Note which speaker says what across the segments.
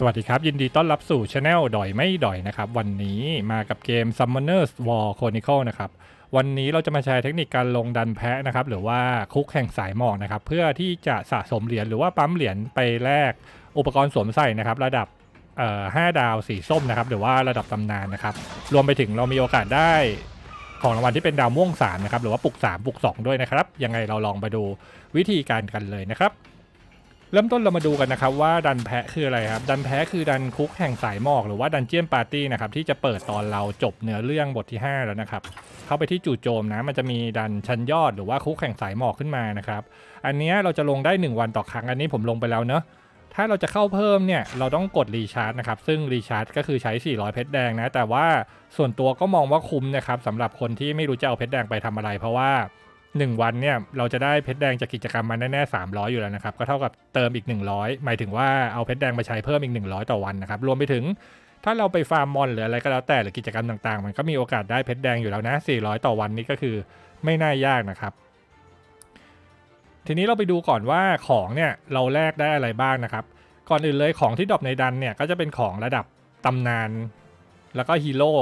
Speaker 1: สวัสดีครับ ยินดีต้อนรับสู่ช anel ดอยไม่ดอยนะครับ วันนี้มากับเกม Summoners War Chronicle นะครับวันนี้เราจะมาแชร์เทคนิคการลงดันแพะนะครับหรือว่าคุกแห่งสายหมอกนะครับเพื่อที่จะสะสมเหรียญหรือว่าปั๊มเหรียญไปแลกอุปกรณ์สวมใส่นะครับระดับ5ดาวสีส้มนะครับหรือว่าระดับตำนานนะครับรวมไปถึงเรามีโอกาสได้ของรางวัลที่เป็นดาวม่วง3นะครับหรือว่าปุก3ปุก2 ด้วยนะครับยังไงเราลองไปดูวิธีการกันเลยนะครับ เริ่มต้นเรามาดูกันนะครับว่าดันแพะคืออะไรครับ ดันแพะคือดันคุกแห่งสายหมอกหรือว่าดันเจียนปาร์ตี้นะครับที่จะเปิดตอนเราจบเนื้อเรื่องบทที่ 5 แล้วนะครับ เข้าไปที่จู่โจมนะมันจะมีดันชั้นยอดหรือว่าคุกแห่งสายหมอกขึ้นมานะครับ อันนี้เราจะลงได้ 1 วันต่อครั้งอันนี้ผมลงไปแล้วเนอะถ้าเราจะเข้าเพิ่มเนี่ยเราต้องกดรีชาร์จนะครับซึ่งรีชาร์จก็คือใช้ 400 เพชรแดงนะแต่ว่าส่วนตัวก็มองว่าคุ้มนะครับสำหรับคนที่ไม่รู้จะเอาเพชรแดงไปทำอะไร เพราะว่า 1 วันเนี่ยเราจะได้เพชรแดงจากกิจกรรมมันแน่ๆ300 อยู่แล้วนะครับ ก็เท่ากับเติมอีก 100 หมายถึงว่าเอาเพชรแดงมาใช้เพิ่มอีก 100 ต่อวันนะครับ รวมไปถึงถ้าเราไปฟาร์มมอนหรืออะไรก็แล้วแต่หรือกิจกรรมต่างๆ มันก็มีโอกาสได้เพชรแดงอยู่แล้วนะ 400 ต่อวันนี้ก็คือไม่น่ายากนะครับ ทีนี้เราไปดูก่อนว่าของเนี่ยเราแลกได้อะไรบ้างนะครับ ก่อนอื่นเลยของที่ดรอปในดันเนี่ยก็จะเป็นของระดับตำนาน แล้วก็ฮีโร่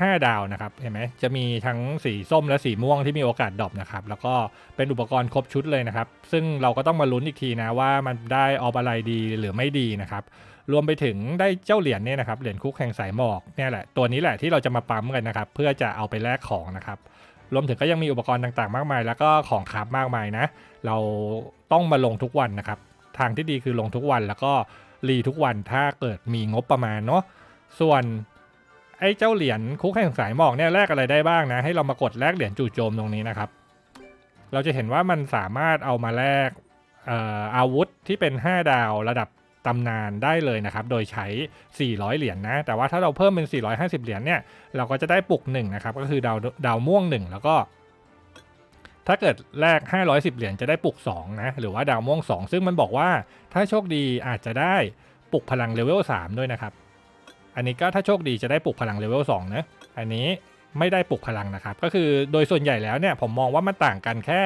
Speaker 1: 5 ดาวนะครับเห็นไหมจะมีทั้งสีส้มและสีม่วงที่มีโอกาสดรอปนะครับแล้วก็เป็นอุปกรณ์ครบชุดเลยนะครับ ซึ่งเราก็ต้องมาลุ้นอีกทีนะว่ามันได้ออฟอะไรดีหรือไม่ดีนะครับรวมไปถึงได้เจ้าเหรียญเนี่ยนะครับเหรียญคุกแห่งสายหมอกเนี่ยแหละตัวนี้แหละที่เราจะมาปั๊มกันนะครับเพื่อจะเอาไปแลกของนะครับรวมถึงก็ยังมีอุปกรณ์ต่างๆ มากมาย แล้วก็ของคราฟมากมายนะ เราต้องมาลงทุกวันนะครับ ทางที่ดีคือลงทุกวันแล้วก็รีทุกวันถ้าเกิดมีงบประมาณเนาะส่วน ไอ้เจ้าเหรียญคุกแห่งสายหมอกเนี่ยแลกอะไรได้บ้างนะ ให้เรามากดแลกเหรียญจู่โจมตรงนี้นะครับ เราจะเห็นว่ามันสามารถเอามาแลกอาวุธที่เป็น 5 ดาวระดับตำนานได้เลยนะครับ โดยใช้ 400 เหรียญนะแต่ว่าถ้าเราเพิ่มเป็น 450 เหรียญเนี่ย เราก็จะได้ปุกหนึ่งนะครับ ก็คือดาวดาวม่วง 1 แล้วก็ ถ้าเกิดแลก 510 เหรียญจะได้ปุก2นะ หรือว่าดาวม่วง 2 ซึ่งมันบอกว่าถ้าโชคดีอาจจะได้ปุกพลังเลเวล 3 ด้วยนะครับ อันนี้ก็ถ้าโชคดีจะได้ปลุกพลังเลเวล2นะอันนี้ไม่ได้ปลุกพลังนะครับ ก็คือโดยส่วนใหญ่แล้วเนี่ยผมมองว่ามันต่างกันแค่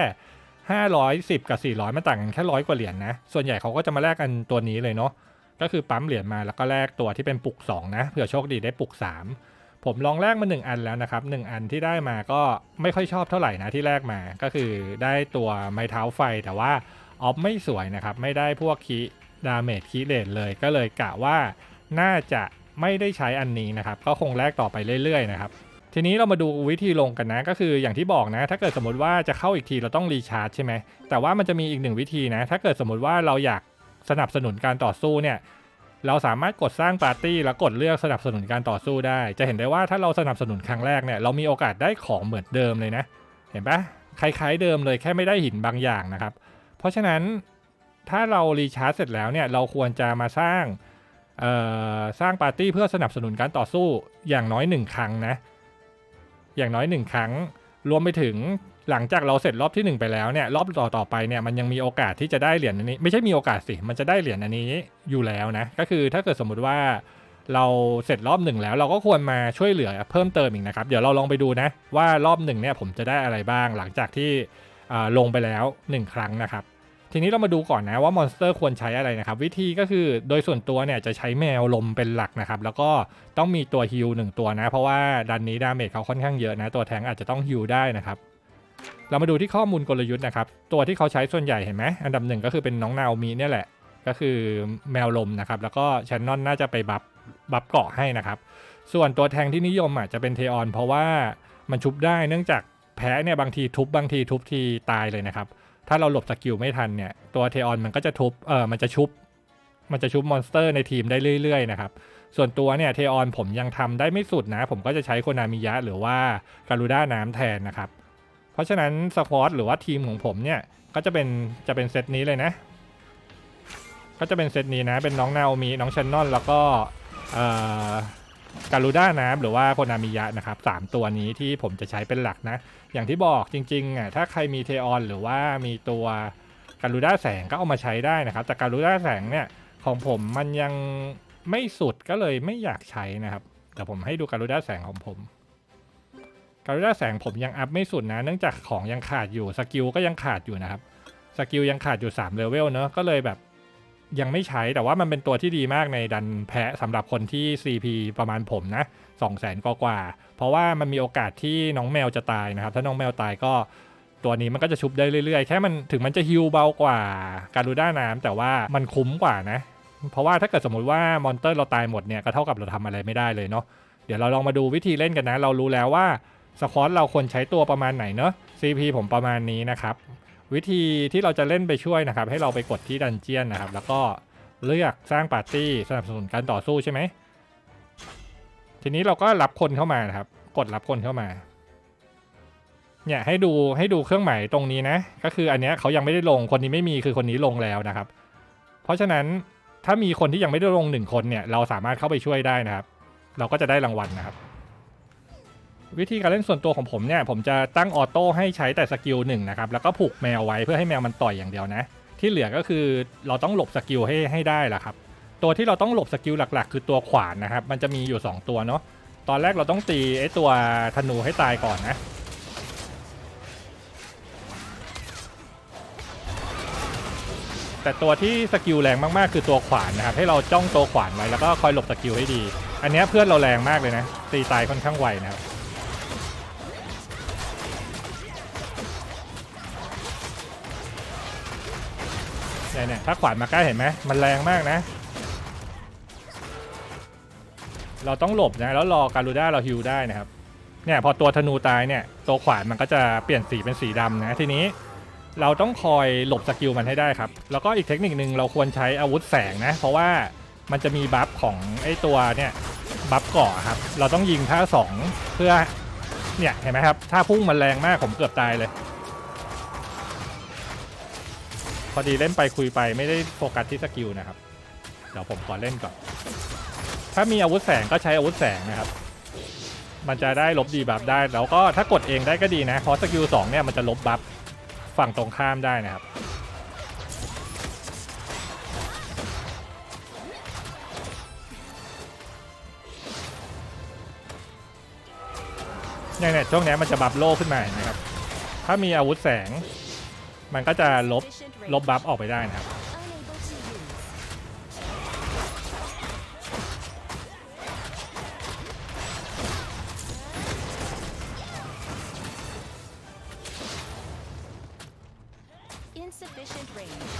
Speaker 1: 510 กับ 400 มันต่างกันแค่ร้อยกว่าเหรียญนะ ส่วนใหญ่เขาก็จะมาแลกกันตัวนี้เลยเนาะก็คือปั๊มเหรียญมาแล้วก็แลกตัวที่เป็นปลุก 2 นะเผื่อโชคดีได้ปลุก 3 ผมลองแลกมา 1 อันแล้วนะครับ 1 อันที่ได้มาก็ไม่ค่อยชอบเท่าไหร่นะที่แลกมาก็คือได้ตัวไม้เท้าไฟแต่ว่าออฟไม่สวยนะครับ ไม่ได้พวกคีดาเมจคีเลดเลย ก็เลยกะว่าน่าจะ ไม่ได้ใช้อันนี้นะครับก็คงแลกต่อไปเรื่อยๆนะครับทีนี้เรามาดูวิธีลงกันนะ ก็คืออย่างที่บอกนะ ถ้าเกิดสมมติว่าจะเข้าอีกทีเราต้องรีชาร์จใช่ไหมแต่ว่ามันจะมีอีกหนึ่งวิธีนะ ถ้าเกิดสมมติว่าเราอยากสนับสนุนการต่อสู้เนี่ยเราสามารถกดสร้างปาร์ตี้แล้วกดเลือกสนับสนุนการต่อสู้ได้ จะเห็นได้ว่าถ้าเราสนับสนุนครั้งแรกเนี่ยเรามีโอกาสได้ของเหมือนเดิมเลยนะ เห็นปะคล้ายๆเดิมเลยแค่ไม่ได้หินบางอย่างนะครับ เพราะฉะนั้นถ้าเรารีชาร์จเสร็จแล้วเนี่ยเราควรจะมาสร้าง สร้างปาร์ตี้เพื่อสนับสนุนการต่อสู้อย่างน้อยหนึ่งครั้งนะ อย่างน้อยหนึ่งครั้ง รวมไปถึงหลังจากเราเสร็จรอบที่หนึ่งไปแล้วเนี่ยรอบต่อต่อๆไปเนี่ยมันยังมีโอกาสที่จะได้เหรียญอันนี้ ไม่ใช่มีโอกาสสิมันจะได้เหรียญอันนี้อยู่แล้วนะ ก็คือถ้าเกิดสมมุติว่าเราเสร็จรอบหนึ่งแล้วเราก็ควรมาช่วยเหลือเพิ่มเติมอีกนะครับ เดี๋ยวเราลองไปดูนะว่ารอบหนึ่งเนี่ยผมจะได้อะไรบ้างหลังจากที่ลงไปแล้วหนึ่งครั้งนะครับ ทีนี้เรามาดูก่อนนะว่ามอนสเตอร์ควรใช้อะไรนะครับ วิธีก็คือโดยส่วนตัวเนี่ยจะใช้แมวลมเป็นหลักนะครับ แล้วก็ต้องมีตัวฮิลหนึ่งตัวนะ เพราะว่าดันนี้ดาเมจเขาค่อนข้างเยอะนะ ตัวแทงอาจจะต้องฮิลได้นะครับ เรามาดูที่ข้อมูลกลยุทธ์นะครับ ตัวที่เขาใช้ส่วนใหญ่เห็นไหมอันดับหนึ่งก็คือเป็นน้องนาโอมีเนี่ยแหละ ก็คือแมวลมนะครับแล้วก็แชนนอนน่าจะไปบัฟบัฟเกาะให้นะครับ ส่วนตัวแทงที่นิยมอะจะเป็นเทออน เพราะว่ามันชุบได้เนื่องจากแพ้เนี่ยบางทีทุบบางทีทุบทีตายเลยนะครับ ถ้าเราหลบสกิลไม่ทันเนี่ย ตัวเทออนมันก็จะทุบเออมันจะชุบ มันจะชุบมอนสเตอร์ในทีมได้เรื่อยๆนะครับ ส่วนตัวเนี่ยเทออนผมยังทำได้ไม่สุดนะ ผมก็จะใช้โคนามิยะหรือว่าการูด้าน้ำแทนนะครับ เพราะฉะนั้นสควอตหรือว่าทีมของผมเนี่ย ก็จะเป็นจะเป็นเซตนี้เลยนะ ก็จะเป็นเซตนี้นะ เป็นน้องนาโอมิน้องชันนอนแล้วก็เอ่อ การูด้าน้ำหรือว่าโคนามิยะนะครับสามตัวนี้ที่ผมจะใช้เป็นหลักนะ อย่างที่บอกจริงๆอะถ้าใครมีเทออนหรือว่ามีตัวการูด้าแสงก็เอามาใช้ได้นะครับ แต่การูด้าแสงเนี่ยของผมมันยังไม่สุดก็เลยไม่อยากใช้นะครับเดี๋ยวผมให้ดูการูด้าแสงของผมการูด้าแสงผมยังอัพไม่สุดนะ เนื่องจากของยังขาดอยู่สกิลก็ยังขาดอยู่นะครับสกิลยังขาดอยู่3เลเวลเนอะก็เลยแบบ ยังไม่ใช้แต่ว่ามันเป็นตัวที่ดีมากในดันแพะสำหรับคนที่ CP ประมาณผมนะ2 0 0 0 0 0กว่า เพราะว่ามันมีโอกาสที่น้องแมวจะตายนะครับ ถ้าน้องแมวตายก็ตัวนี้มันก็จะชุบได้เรื่อยๆ แค่มันถึงมันจะฮิลเบากว่าการูด้าน้ำแต่ว่ามันคุ้มกว่านะ เพราะว่าถ้าเกิดสมมุติว่ามอนเตอร์เราตายหมดเนี่ยก็เท่ากับเราทำอะไรไม่ได้เลยเนาะเดี๋ยวเราลองมาดูวิธีเล่นกันนะ เรารู้แล้วว่าสควอตเราควรใช้ตัวประมาณไหนเนอะ CP ผมประมาณนี้นะครับ วิธีที่เราจะเล่นไปช่วยนะครับ ให้เราไปกดที่ดันเจียนนะครับ แล้วก็เลือกสร้างปาร์ตี้สนับสนุนการต่อสู้ใช่ไหมทีนี้เราก็รับคนเข้ามานะครับ กดรับคนเข้ามา เนี่ยให้ดูให้ดูเครื่องหมายตรงนี้นะ ก็คืออันเนี้ยเขายังไม่ได้ลงคนนี้ไม่มีคือคนนี้ลงแล้วนะครับ เพราะฉะนั้นถ้ามีคนที่ยังไม่ได้ลงหนึ่งคนเนี่ย เราสามารถเข้าไปช่วยได้นะครับ เราก็จะได้รางวัลนะครับ วิธีการเล่นส่วนตัวของผมเนี่ยผมจะตั้งออโต้ให้ใช้แต่สกิลหนึ่งนะครับแล้วก็ผูกแมวไว้เพื่อให้แมวมันต่อยอย่างเดียวนะ ที่เหลือก็คือเราต้องหลบสกิลให้ให้ได้แหละครับ ตัวที่เราต้องหลบสกิลหลักๆ คือตัวขวานนะครับ มันจะมีอยู่ 2 ตัวเนาะตอนแรกเราต้องตีไอ้ตัวธนูให้ตายก่อนนะแต่ตัวที่สกิลแรงมากๆ คือตัวขวานนะครับให้เราจ้องตัวขวานไว้แล้วก็คอยหลบสกิลให้ดี อันนี้เพื่อนเราแรงมากเลยนะตีตายค่อนข้างไวนะครับ เนี่ยเนี่ยถ้าขวานมาใกล้เห็นไหมมันแรงมากนะ เราต้องหลบนะแล้วรอการูด้าเราฮิวได้นะครับเนี่ยพอตัวธนูตายเนี่ยตัวขวานมันก็จะเปลี่ยนสีเป็นสีดำนะทีนี้เราต้องคอยหลบสกิลมันให้ได้ครับ แล้วก็อีกเทคนิคหนึ่งเราควรใช้อาวุธแสงนะ เพราะว่ามันจะมีบัฟของไอ้ตัวเนี่ยบัฟกาะครับ เราต้องยิงท่าสองเพื่อเนี่ยเห็นไหมครับ ถ้าพุ่งมันแรงมากผมเกือบตายเลย อดีเล่นไปคุยไปไม่ได้โฟกัสที่สกิลนะครับ เดี๋ยวผมขอเล่นก่อน ถ้ามีอาวุธแสงก็ใช้อาวุธแสงนะครับ มันจะได้ลบดีบัฟได้ แล้วก็ถ้ากดเองได้ก็ดีนะ เพราะสกิลสองเนี่ยมันจะลบบัฟฝั่งตรงข้ามได้นะครับเนี่ยเนี่ยช่วงนี้มันจะบัฟโล่ขึ้นมานะครับ ถ้ามีอาวุธแสง มันก็จะลบลบบัฟออกไปได้นะครับ
Speaker 2: Insufficient range.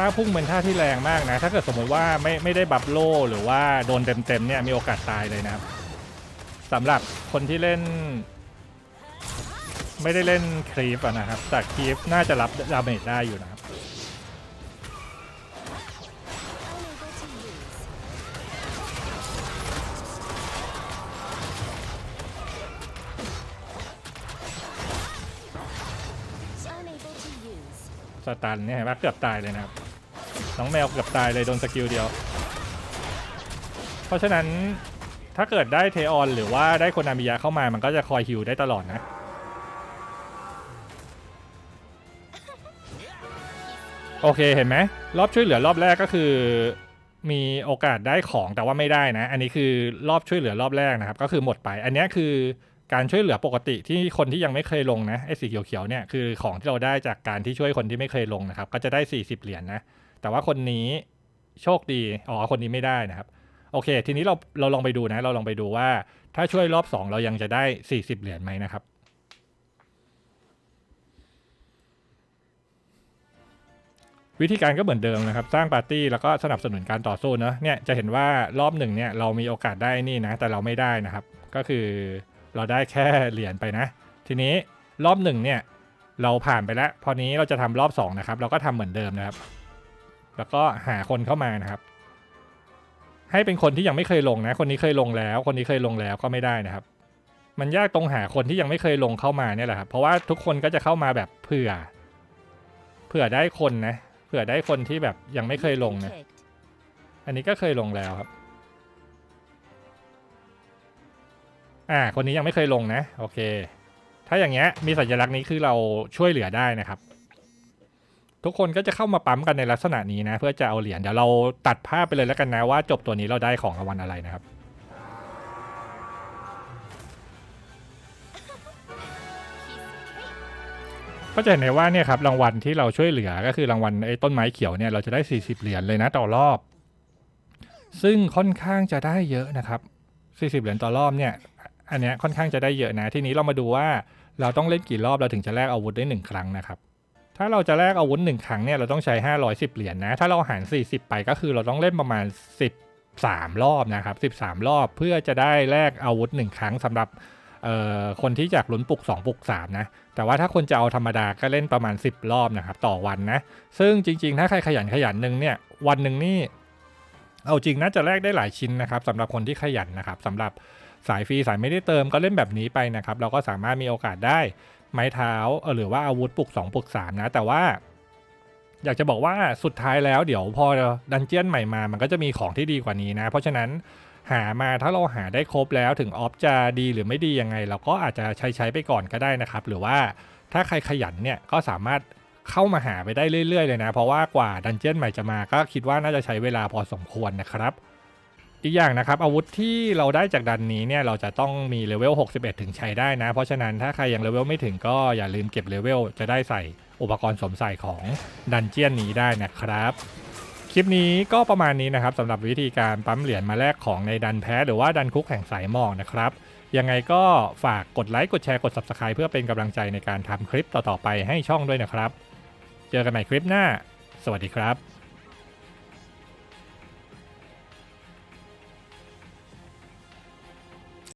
Speaker 1: ถ้าพุ่งเป็นท่าที่แรงมากนะ ถ้าเกิดสมมติว่าไม่ไม่ได้บัฟโลหรือว่าโดนเต็มๆเนี่ยมีโอกาสตายเลยนะครับสำหรับคนที่เล่น ไม่ได้เล่นครีปอะนะครับ แต่ครีปน่าจะรับดาเมจได้อยู่นะครับ
Speaker 2: Unable to use. Unable to use.
Speaker 1: สตันเนี่ยเห็นปะเกือบตายเลยนะครับ น้องแมวเกือบตายเลยโดนสกิลเดียว เพราะฉะนั้นถ้าเกิดได้เทออนหรือว่าได้โคนนามิยะเข้ามามันก็จะคอยฮิวได้ตลอดนะ โอเคเห็นไหมรอบช่วยเหลือรอบแรกก็คือ มีโอกาสได้ของแต่ว่าไม่ได้นะ อันนี้คือรอบช่วยเหลือรอบแรกนะครับ ก็คือหมดไป อันนี้คือการช่วยเหลือปกติที่คนที่ยังไม่เคยลงนะไอ้สีเขียวๆเนี่ยคือของที่เราได้จากการที่ช่วยคนที่ไม่เคยลงนะครับ ก็จะได้ 40 เหรียญนะ แต่ว่าคนนี้โชคดี อ๋อ คนนี้ไม่ได้นะครับ โอเค ทีนี้เราเราลองไปดูนะ เราลองไปดูว่า ถ้าช่วยรอบ 2 เรายังจะได้ 40 เหรียญไหมนะครับ วิธีการก็เหมือนเดิมนะครับ สร้างปาร์ตี้แล้วก็สนับสนุนการต่อสู้เนอะเนี่ยจะเห็นว่ารอบหนึ่งเนี่ยเรามีโอกาสได้นี่นะ แต่เราไม่ได้นะครับ ก็คือเราได้แค่เหรียญไปนะ ทีนี้รอบหนึ่งเนี่ยเราผ่านไปแล้ว พอนี้เราจะทำรอบสองนะครับ เราก็ทำเหมือนเดิมนะครับ แล้วก็หาคนเข้ามานะครับ ให้เป็นคนที่ยังไม่เคยลงนะ คนนี้เคยลงแล้ว คนนี้เคยลงแล้วก็ไม่ได้นะครับ มันยากตรงหาคนที่ยังไม่เคยลงเข้ามาเนี่ยแหละครับ เพราะว่าทุกคนก็จะเข้ามาแบบเผื่อ เผื่อได้คนนะ เผื่อได้คนที่แบบยังไม่เคยลงนะ อันนี้ก็เคยลงแล้วครับ อ่า คนนี้ยังไม่เคยลงนะ โอเค ถ้าอย่างเงี้ยมีสัญลักษณ์นี้คือเราช่วยเหลือได้นะครับ ทุกคนก็จะเข้ามาปั๊มกันในลักษณะนี้นะ เพื่อจะเอาเหรียญเดี๋ยวเราตัดภาพไปเลยแล้วกันนะว่าจบตัวนี้เราได้ของรางวัลอะไรนะครับก็จะเห็นได้ว่าเนี่ยครับรางวัลที่เราช่วยเหลือก็คือรางวัลไอ้ต้นไม้เขียวเนี่ยเราจะได้ 40 เหรียญเลยนะต่อรอบ ซึ่งค่อนข้างจะได้เยอะนะครับ 40 เหรียญต่อรอบเนี่ยอันเนี้ยค่อนข้างจะได้เยอะนะ ทีนี้เรามาดูว่าเราต้องเล่นกี่รอบเราถึงจะแลกอาวุธได้หนึ่งครั้งนะครับ ถ้าเราจะแลกอาวุธหนึ่งครั้งเนี่ยเราต้องใช้ 510 เหรียญนะ ถ้าเราหาร 40 ไปก็คือเราต้องเล่นประมาณ 13 รอบนะครับ 13 รอบเพื่อจะได้แลกอาวุธหนึ่งครั้งสำหรับคนที่จากลุ้นปลุก 2 ปลุก 3 นะ แต่ว่าถ้าคนจะเอาธรรมดาก็เล่นประมาณ 10 รอบนะครับ ต่อวันนะ ซึ่งจริง ๆ ถ้าใครขยันขยันหนึ่งเนี่ยวันหนึ่งนี่เอาจริงน่าจะแลกได้หลายชิ้นนะครับสำหรับคนที่ขยันนะครับสำหรับสายฟรีสายไม่ได้เติมก็เล่นแบบนี้ไปนะครับ เราก็สามารถมีโอกาสได้ ไม้เท้าหรือว่าอาวุธปลุก2ปลุก3นะ แต่ว่า อยากจะบอกว่าสุดท้ายแล้วเดี๋ยวพอดันเจียนใหม่มา มันก็จะมีของที่ดีกว่านี้นะ เพราะฉะนั้นหามาถ้าเราหาได้ครบแล้วถึงออฟจะดีหรือไม่ดียังไง เราก็อาจจะใช้ใช้ไปก่อนก็ได้นะครับ หรือว่าถ้าใครขยันเนี่ยก็สามารถเข้ามาหาไปได้เรื่อยๆเลยนะ เพราะว่ากว่าดันเจียนใหม่จะมาก็คิดว่าน่าจะใช้เวลาพอสมควรนะครับ อีกอย่างนะครับ อาวุธที่เราได้จากดันนี้เนี่ยเราจะต้องมีเลเวล 61 ถึงใช้ได้นะ เพราะฉะนั้นถ้าใครยังเลเวลไม่ถึงก็อย่าลืมเก็บเลเวลจะได้ใส่อุปกรณ์สมใส่ของดันเจียนนี้ได้นะครับ คลิปนี้ก็ประมาณนี้นะครับสำหรับวิธีการปั๊มเหรียญมาแลกของในดันแพ้หรือว่าดันคุกแห่งสายหมอกนะครับยังไงก็ฝากกดไลค์กดแชร์กด Subscribe เพื่อเป็นกำลังใจในการทำคลิปต่อๆไปให้ช่องด้วยนะครับ เจอกันใหม่คลิปหน้า สวัสดีครับ